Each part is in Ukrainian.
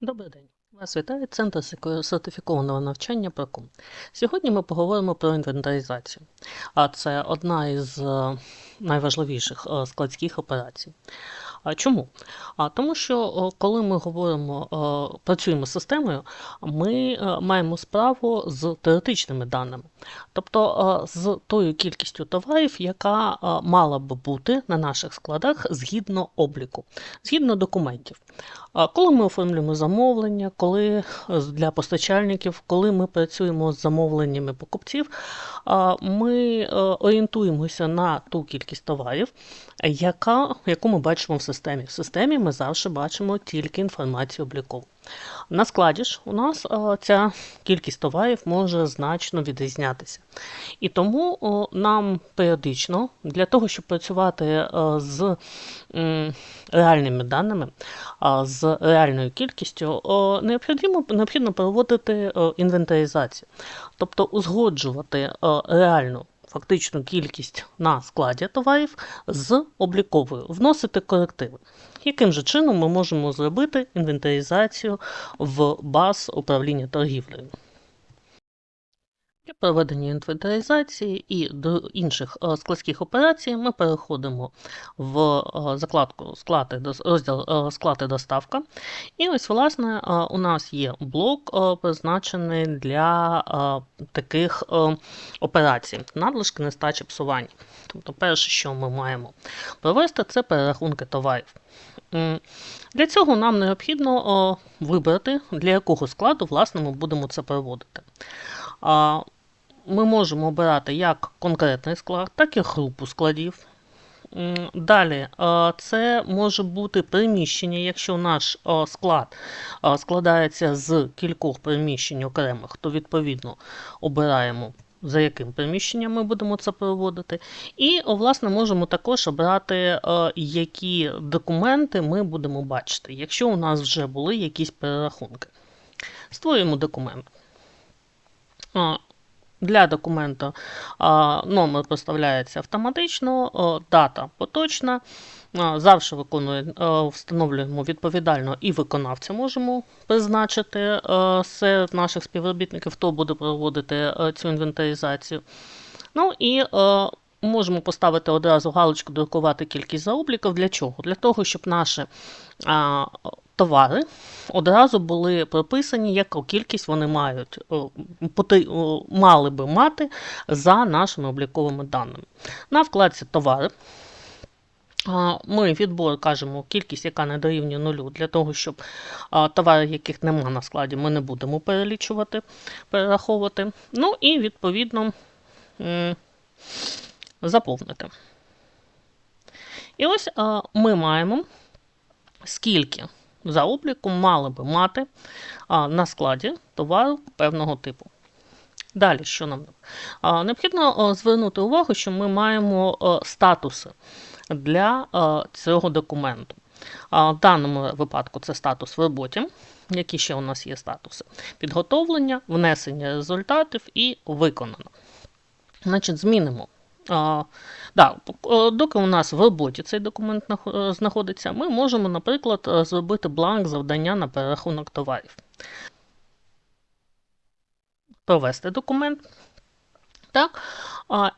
Добрий день. Вас вітає Центр сертифікованого навчання Проком. Сьогодні ми поговоримо про інвентаризацію. А це одна із е, найважливіших е, складських операцій. А чому? А тому що коли ми говоримо, працюємо з системою, ми е, маємо справу з теоретичними даними, тобто з тою кількістю товарів, яка мала би бути на наших складах згідно обліку, згідно документів. Коли ми оформлюємо замовлення, коли е, для постачальників, коли ми працюємо з замовленнями покупців, ми е, орієнтуємося на ту кількість товарів, яка, яку ми бачимо в системі. В системі ми завжди бачимо тільки інформацію облікову. На складі ж у нас е, ця кількість товарів може значно відрізнятися. І тому нам періодично для того, щоб працювати е, з реальними даними, з реальною кількістю, необхідно, необхідно проводити о, інвентаризацію, тобто узгоджувати реальну фактичну кількість на складі товарів з обліковою, вносити корективи. Яким же чином ми можемо зробити інвентаризацію в баз управління торгівлею? Для проведення інвентаризації і до інших е, складських операцій ми переходимо в е, закладку склад і розділ е, склад доставка. І ось, власне, у нас є блок, призначений для таких операцій: надлишки, нестачі, псування. Тобто, перше, що ми маємо провести, це перерахунки товарів. Для цього нам необхідно вибрати, для якого складу власне ми будемо це проводити. Ми можемо обирати як конкретний склад, так і групу складів. Далі, е, це може бути приміщення, якщо наш е, склад е, складається з кількох приміщень окремих, то відповідно обираємо, за яким приміщенням ми будемо це проводити. І, власне, можемо також обрати, які документи ми будемо бачити, якщо у нас вже були якісь перерахунки. Створюємо документ. Для документу номер проставляється автоматично, дата поточна. Завжди виконує, встановлюємо відповідально і виконавця можемо призначити серед наших співробітників, хто буде проводити цю інвентаризацію. Ну і можемо поставити одразу галочку друкувати кількість заобліків. Для чого? Для того, щоб наші товари одразу були прописані, яку кількість вони мають, поти- мали би мати за нашими обліковими даними. На вкладці товари. Ми відбор кажемо кількість, яка не дорівнює нулю, для того, щоб товари, яких нема на складі, ми не будемо перелічувати, перераховувати. Ну і відповідно заповнити. І ось ми маємо, скільки за обліком мали би мати а, на складі товару певного типу. Далі, що нам а, необхідно звернути увагу, що ми маємо статуси для цього документу. В даному випадку це статус в роботі. Які ще у нас є статуси? Підготовлення, внесення результатів і виконано. Значить, змінимо. А, да, доки у нас в роботі цей документ е, знаходиться, ми можемо, наприклад, е, зробити бланк завдання на перерахунок товарів. Провести документ. Так?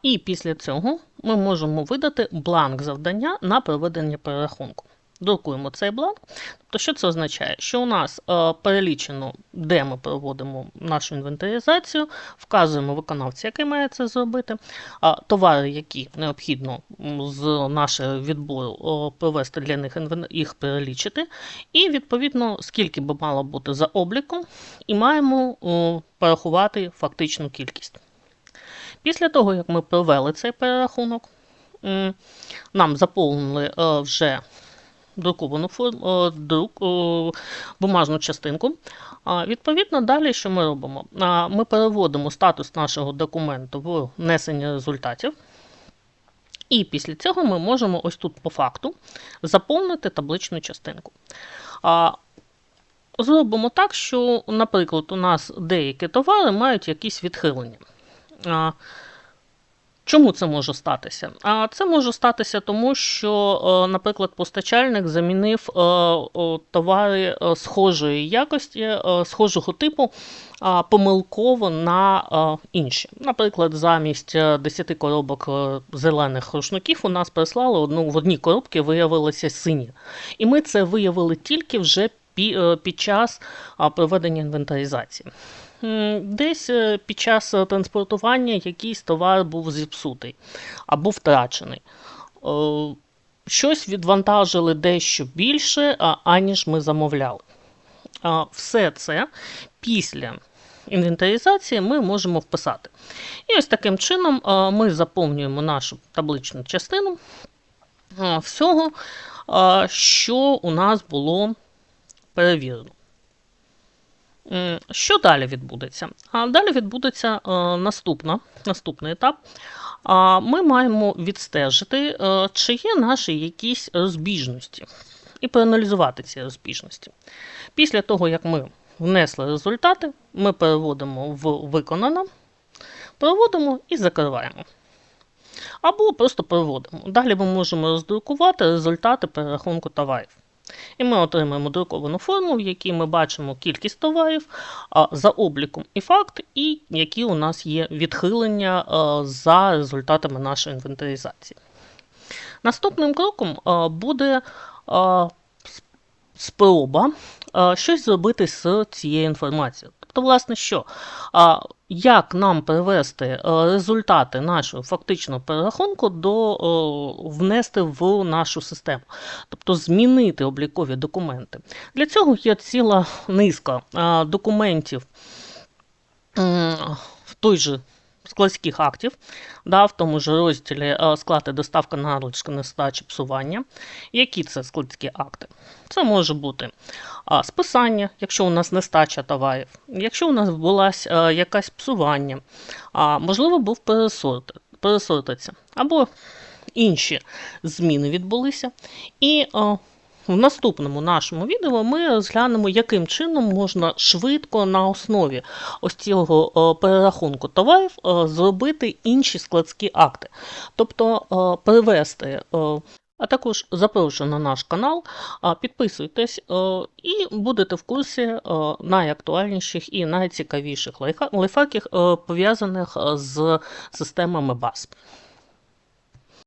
І після цього ми можемо видати бланк завдання на проведення перерахунку. Друкуємо цей бланк. Тобто, що це означає? Що у нас е, перелічено, де ми проводимо нашу інвентаризацію, вказуємо виконавця, який має це зробити, а, товари, які необхідно з нашого відбору провести для них їх перелічити, і відповідно скільки би мало бути за обліком, і маємо о, порахувати фактичну кількість. Після того, як ми провели цей перерахунок, м, нам заповнили е, вже друковану форму, друк, бумажну частинку. Відповідно, далі що ми робимо? Ми переводимо статус нашого документу в внесення результатів. І після цього ми можемо ось тут по факту заповнити табличну частинку. Зробимо так, що, наприклад, у нас деякі товари мають якісь відхилення. Чому це може статися? А це може статися тому, що, е, наприклад, постачальник замінив е, товари е, схожої якості, схожого типу помилково на інші. Наприклад, замість е, 10 коробок зелених рушників у нас прислали одну в одній коробці виявилися сині. І ми це виявили тільки вже під час проведення інвентаризації. Десь е, під час е, транспортування якийсь товар був зіпсутий або втрачений. Е, Щось відвантажили дещо більше, аніж ми замовляли. Все це після інвентаризації ми можемо вписати. І ось таким чином ми заповнюємо нашу табличну частину всього, що у нас було перевірено. Що далі відбудеться? Далі відбудеться е, наступна, наступний етап. Ми маємо відстежити, е, чи є наші якісь розбіжності, і проаналізувати ці розбіжності. Після того, як ми внесли результати, ми переводимо в виконано, переводимо і закриваємо. Або просто переводимо. Далі ми можемо роздрукувати результати перерахунку товарів. І ми отримаємо друковану форму, в якій ми бачимо кількість товарів за обліком і факт, і які у нас є відхилення за результатами нашої інвентаризації. Наступним кроком буде спроба щось зробити з цією інформацією. Тобто, власне, що? А, як нам привести е, результати нашого фактичного перерахунку до е, внести в нашу систему, тобто змінити облікові документи. Для цього є ціла низка е, документів в той же складських актів, да, в тому ж розділі е, склад і доставка надлишки нестачі псування. Які це складські акти? Це може бути списання, якщо у нас нестача товарів, якщо у нас відбулася якась псування, можливо, був пересорт, пересортиця, або інші зміни відбулися. І а, в наступному нашому відео ми розглянемо, яким чином можна швидко на основі ось цього е, перерахунку товарів е, зробити інші складські акти. Тобто е, перевести. А також запрошую на наш канал, підписуйтесь і будете в курсі найактуальніших і найцікавіших лайфхаків, пов'язаних з системами BAS.